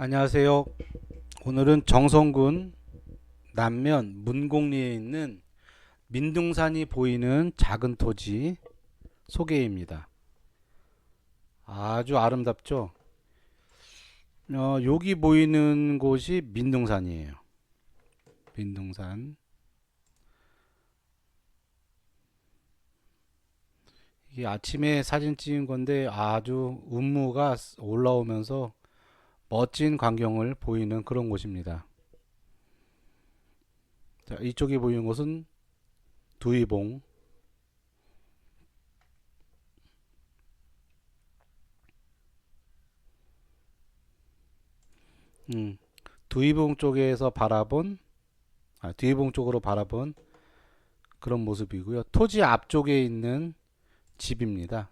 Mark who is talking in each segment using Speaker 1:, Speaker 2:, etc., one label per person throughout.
Speaker 1: 안녕하세요. 오늘은 정성군 남면 문곡리에 있는 민둥산이 보이는 작은 토지 소개입니다. 아주 아름답죠? 어, 여기 보이는 곳이 민둥산이에요. 민둥산. 이게 아침에 사진 찍은 건데 아주 운무가 올라오면서 멋진 광경을 보이는 그런 곳입니다. 자, 이쪽에 보이는 곳은 두이봉. 음, 두이봉 쪽에서 바라본, 아, 두이봉 쪽으로 바라본 그런 모습이고요. 토지 앞쪽에 있는 집입니다.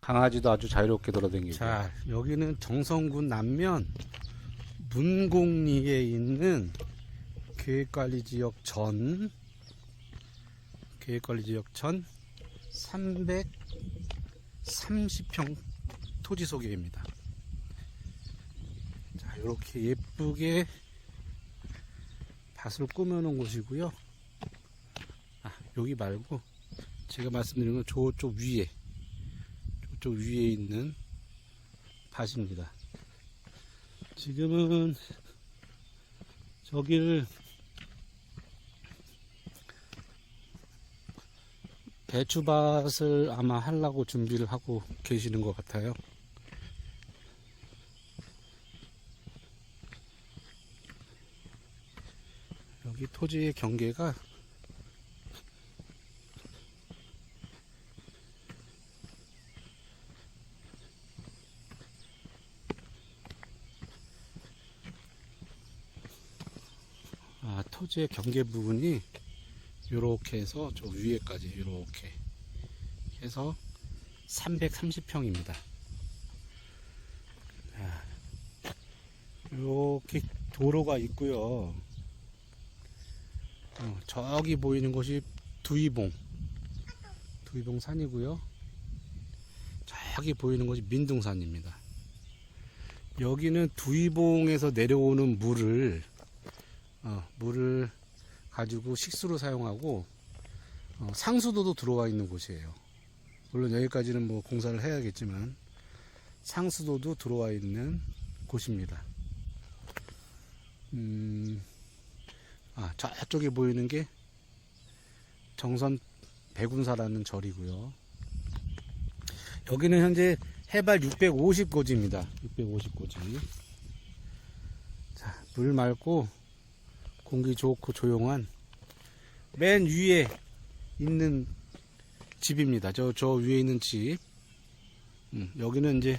Speaker 1: 강아지도 아주 자유롭게 돌아다니고. 자, 여기는 정성군 남면 문곡리에 있는 계획관리지역 전 계획관리지역 전 330평 토지 소개입니다. 자, 이렇게 예쁘게 밭을 꾸며놓은 곳이고요. 아, 여기 말고 제가 말씀드린 건 저쪽 위에 저쪽 위에 있는 밭입니다. 지금은 저기를 배추밭을 아마 하려고 준비를 하고 계시는 것 같아요. 여기 토지의 경계가 아, 토지의 경계 부분이 이렇게 해서 저 위에까지 이렇게 해서 330평입니다. 이렇게 도로가 있고요. 어, 저기 보이는 곳이 두이봉, 두이봉 산이고요. 저기 보이는 곳이 민둥산입니다. 여기는 두이봉에서 내려오는 물을 어, 물을 가지고 식수로 사용하고 어, 상수도도 들어와 있는 곳이에요. 물론 여기까지는 뭐 공사를 해야겠지만 상수도도 들어와 있는 곳입니다. 음, 아, 저쪽에 보이는 게 정선 백운사라는 절이고요. 여기는 현재 해발 650고지입니다. 650고지. 자, 물 맑고 공기 좋고 조용한 맨 위에 있는 집입니다. 저, 저 위에 있는 집. 음, 여기는 이제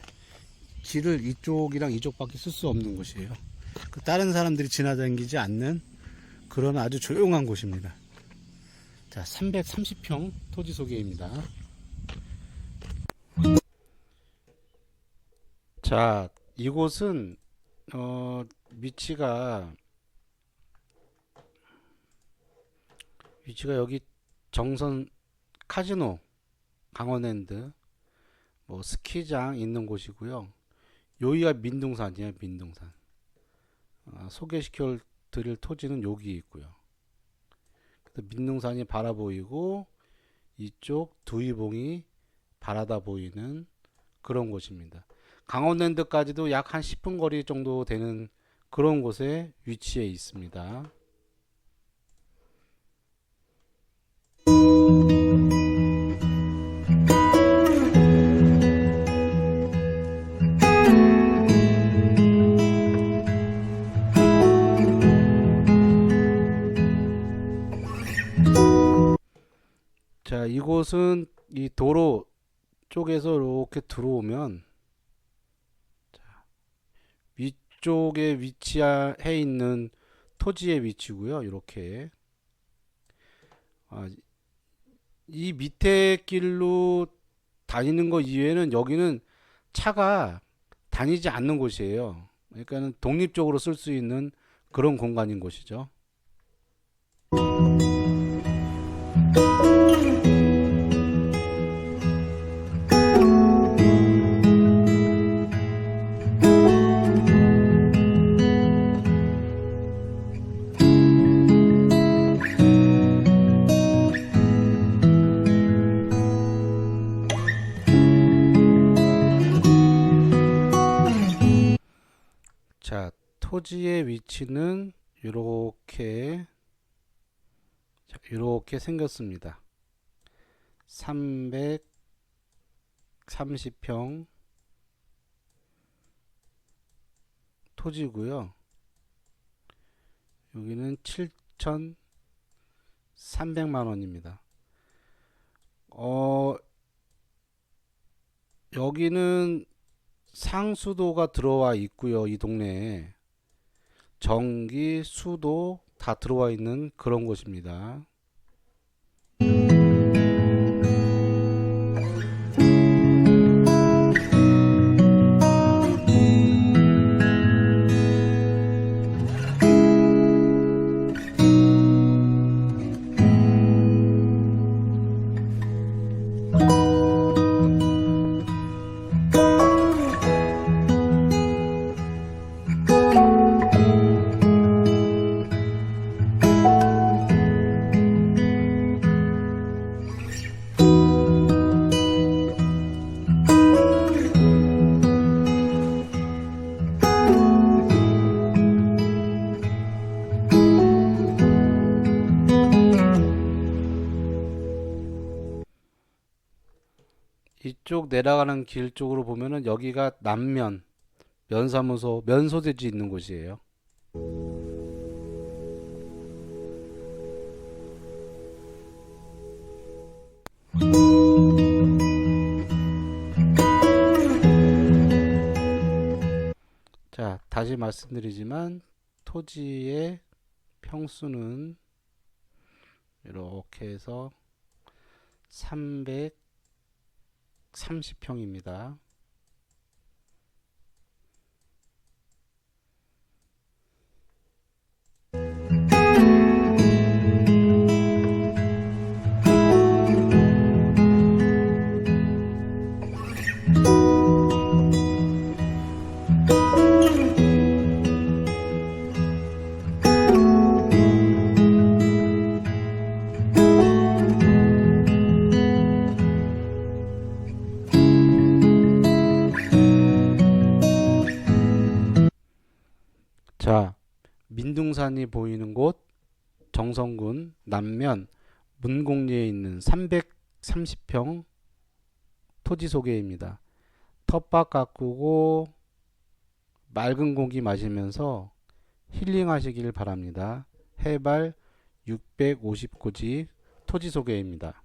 Speaker 1: 길을 이쪽이랑 이쪽밖에 쓸 수 없는 곳이에요. 그 다른 사람들이 지나다니지 않는 그런 아주 조용한 곳입니다. 자, 330평 토지 소개입니다. 자, 이곳은 어, 위치가 위치가 여기 정선 카지노 강원랜드 뭐 스키장 있는 곳이고요. 여기가 민둥산이에요, 민둥산. 아, 소개시켜 드릴 토지는 여기 있고요. 민둥산이 바라 보이고 이쪽 두이봉이 바라다 보이는 그런 곳입니다. 강원랜드까지도 약 한 10분 거리 정도 되는 그런 곳에 위치해 있습니다. 자, 이곳은 이 도로 쪽에서 이렇게 들어오면 자, 위쪽에 위치해 있는 토지의 위치고요. 이렇게 아, 이 밑에 길로 다니는 거 이외에는 여기는 차가 다니지 않는 곳이에요. 그러니까는 독립적으로 쓸 수 있는 그런 공간인 곳이죠. 자, 토지의 위치는 이렇게 이렇게 생겼습니다. 330평 토지고요. 여기는 7,300만 원입니다. 어, 여기는 상수도가 들어와 있고요. 이 동네에 전기, 수도 다 들어와 있는 그런 곳입니다. 이쪽 내려가는 길 쪽으로 보면은 여기가 남면 면사무소 면소재지 있는 곳이에요. 자, 다시 말씀드리지만 토지의 평수는 이렇게 해서 330평입니다. 자, 민둥산이 보이는 곳 정성군 남면 문곡리에 있는 330평 토지 소개입니다. 텃밭 가꾸고 맑은 공기 마시면서 힐링하시길 바랍니다. 해발 650고지 토지 소개입니다.